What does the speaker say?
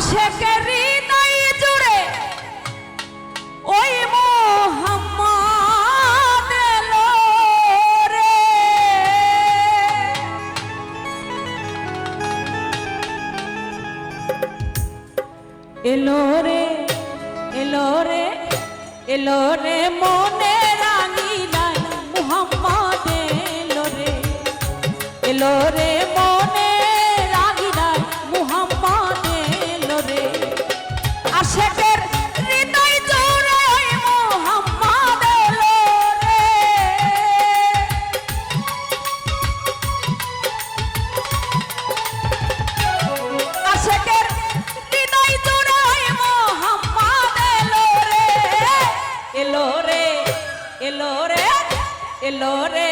আশেকের হৃদয় জুড়ে ওই মোহাম্মদ রে। এলো রে এলো রে এলো রে মনে রানী লাই মোহাম্মদ এলো রে। এলো রে মনে এলো রে এলো রে